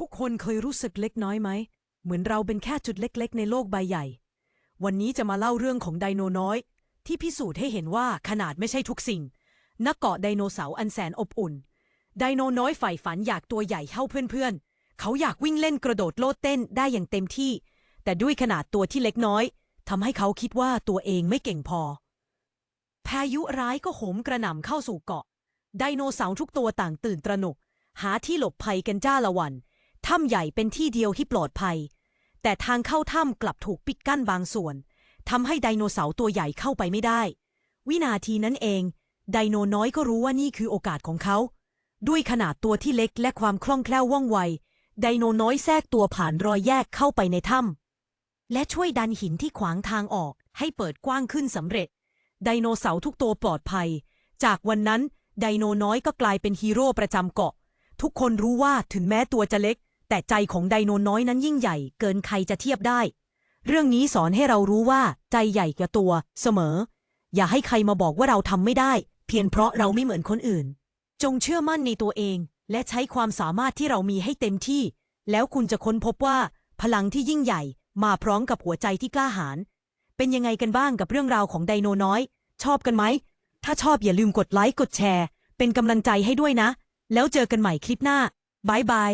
ทุกคนเคยรู้สึกเล็กน้อยไหม เหมือนเราเป็นแค่จุดเล็กๆ ในโลกใบใหญ่ วันนี้จะมาเล่าเรื่องของไดโนน้อย ที่พิสูจน์ให้เห็นว่าขนาดไม่ใช่ทุกสิ่ง นักเกาะไดโนเสาร์อันแสนอบอุ่น ไดโนน้อยใฝ่ฝันอยากตัวใหญ่เท่าเพื่อนๆ เขาอยากวิ่งเล่นกระโดดโลดเต้นได้อย่างเต็มที่ แต่ด้วยขนาดตัวที่เล็กน้อยทำให้เขาคิดว่าตัวเองไม่เก่งพอ พายุร้ายก็โหมกระหน่ำเข้าสู่เกาะ ไดโนเสาร์ทุกตัวต่างตื่นตระหนก หาที่หลบภัยกันจ้าละวัน ถ้ำใหญ่เป็นที่เดียวที่ปลอดภัย แต่ทางเข้าถ้ำกลับถูกปิดกั้นบางส่วนทำให้ไดโนเสาร์ตัวใหญ่เข้าไปไม่ได้ วินาทีนั้นเอง ไดโนน้อยก็รู้ว่านี่คือโอกาสของเขา ด้วยขนาดตัวที่เล็กและความคล่องแคล่วว่องไว ไดโนน้อยแทรกตัวผ่านรอยแยกเข้าไปในถ้ำและช่วยดันหินที่ขวางทางออกให้เปิดกว้างขึ้นสำเร็จ ไดโนเสาร์ทุกตัวปลอดภัย จากวันนั้นไดโนน้อยก็กลายเป็นฮีโร่ประจำเกาะ ทุกคนรู้ว่าถึงแม้ตัวจะเล็ก แต่ใจของไดโนน้อยนั้นยิ่งใหญ่เกินใครจะเทียบได้ เรื่องนี้สอนให้เรารู้ว่าใจใหญ่กว่าตัว เสมอ อย่าให้ใครมาบอกว่าเราทำไม่ได้ เพียงเพราะเราไม่เหมือนคนอื่น จงเชื่อมั่นในตัวเอง และใช้ความสามารถที่เรามีให้เต็มที่ แล้วคุณจะค้นพบว่า พลังที่ยิ่งใหญ่มาพร้อมกับหัวใจที่กล้าหาญเป็นยังไงกันบ้างกับเรื่องราวของไดโนน้อย ชอบกันไหม ถ้าชอบอย่าลืมกดไลค์กดแชร์ เป็นกำลังใจให้ด้วยนะ แล้วเจอกันใหม่คลิปหน้าบายบาย